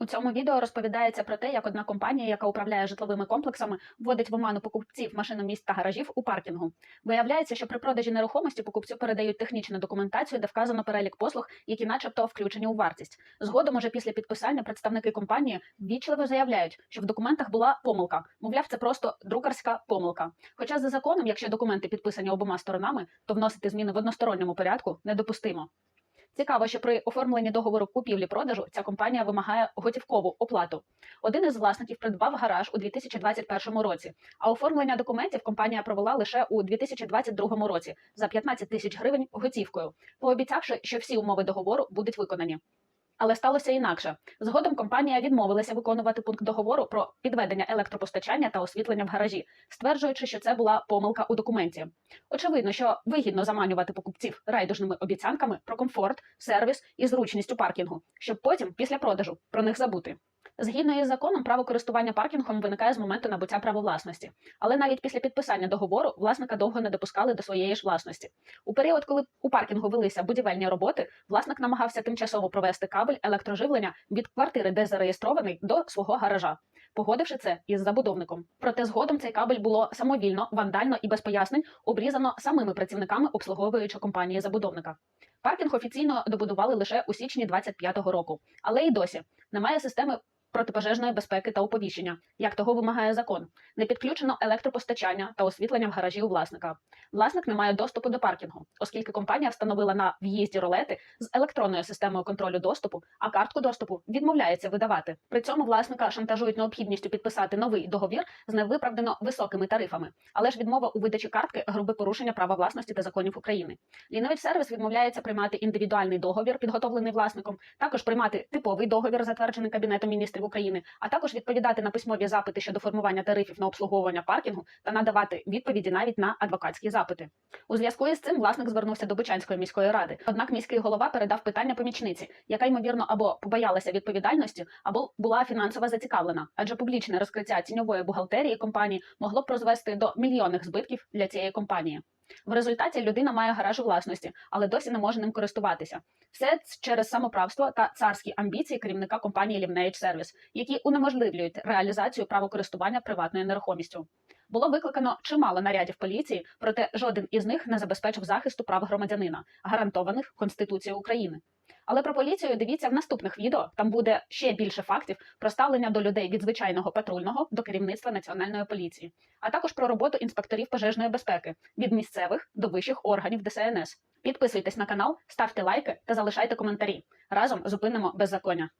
У цьому відео розповідається про те, як одна компанія, яка управляє житловими комплексами, вводить в оману покупців машиноміст та гаражів у паркінгу. Виявляється, що при продажі нерухомості покупцю передають технічну документацію, де вказано перелік послуг, які, начебто, включені у вартість. Згодом, уже після підписання, представники компанії ввічливо заявляють, що в документах була помилка. Мовляв, це просто друкарська помилка. Хоча за законом, якщо документи підписані обома сторонами, то вносити зміни в односторонньому порядку недопустимо. Цікаво, що при оформленні договору купівлі-продажу ця компанія вимагає готівкову оплату. Один із власників придбав гараж у 2021 році, а оформлення документів компанія провела лише у 2022 році за 15 тисяч гривень готівкою, пообіцявши, що всі умови договору будуть виконані. Але сталося інакше. Згодом компанія відмовилася виконувати пункт договору про підведення електропостачання та освітлення в гаражі, стверджуючи, що це була помилка у документі. Очевидно, що вигідно заманювати покупців райдужними обіцянками про комфорт, сервіс і зручність у паркінгу, щоб потім, після продажу, про них забути. Згідно із законом, право користування паркінгом виникає з моменту набуття права власності, але навіть після підписання договору власника довго не допускали до своєї ж власності. У період, коли у паркінгу велися будівельні роботи, власник намагався тимчасово провести кабель електроживлення від квартири, де зареєстрований, до свого гаража. Погодивши це із забудовником. Проте згодом цей кабель було самовільно, вандально і без пояснень обрізано самими працівниками обслуговуючої компанії забудовника. Паркінг офіційно добудували лише у січні 25-го року, але і досі немає системи протипожежної безпеки та оповіщення, як того вимагає закон. Не підключено електропостачання та освітлення в гаражі у власника. Власник не має доступу до паркінгу, оскільки компанія встановила на в'їзді ролети з електронною системою контролю доступу, а картку доступу відмовляється видавати. При цьому власника шантажують необхідністю підписати новий договір з невиправдано високими тарифами. Але ж відмова у видачі картки грубе порушення права власності та законів України. Лінович сервіс відмовляється приймати індивідуальний договір, підготовлений власником, також приймати типовий договір, затверджений Кабінетом міністрів України, а також відповідати на письмові запити щодо формування тарифів на обслуговування паркінгу та надавати відповіді навіть на адвокатські запити. У зв'язку із цим власник звернувся до Бучанської міської ради. Однак міський голова передав питання помічниці, яка ймовірно або побоялася відповідальності, або була фінансово зацікавлена, адже публічне розкриття тіньової бухгалтерії компанії могло б призвести до мільйонних збитків для цієї компанії. В результаті людина має гараж у власності, але досі не може ним користуватися. Все через самоправство та царські амбіції керівника компанії Лівнеїч Сервіс, які унеможливлюють реалізацію правокористування приватною нерухомістю. Було викликано чимало нарядів поліції, проте жоден із них не забезпечив захисту прав громадянина, гарантованих Конституцією України. Але про поліцію дивіться в наступних відео. Там буде ще більше фактів про ставлення до людей від звичайного патрульного до керівництва національної поліції, а також про роботу інспекторів пожежної безпеки від місцевих до вищих органів ДСНС. Підписуйтесь на канал, ставте лайки та залишайте коментарі. Разом зупинимо беззаконня.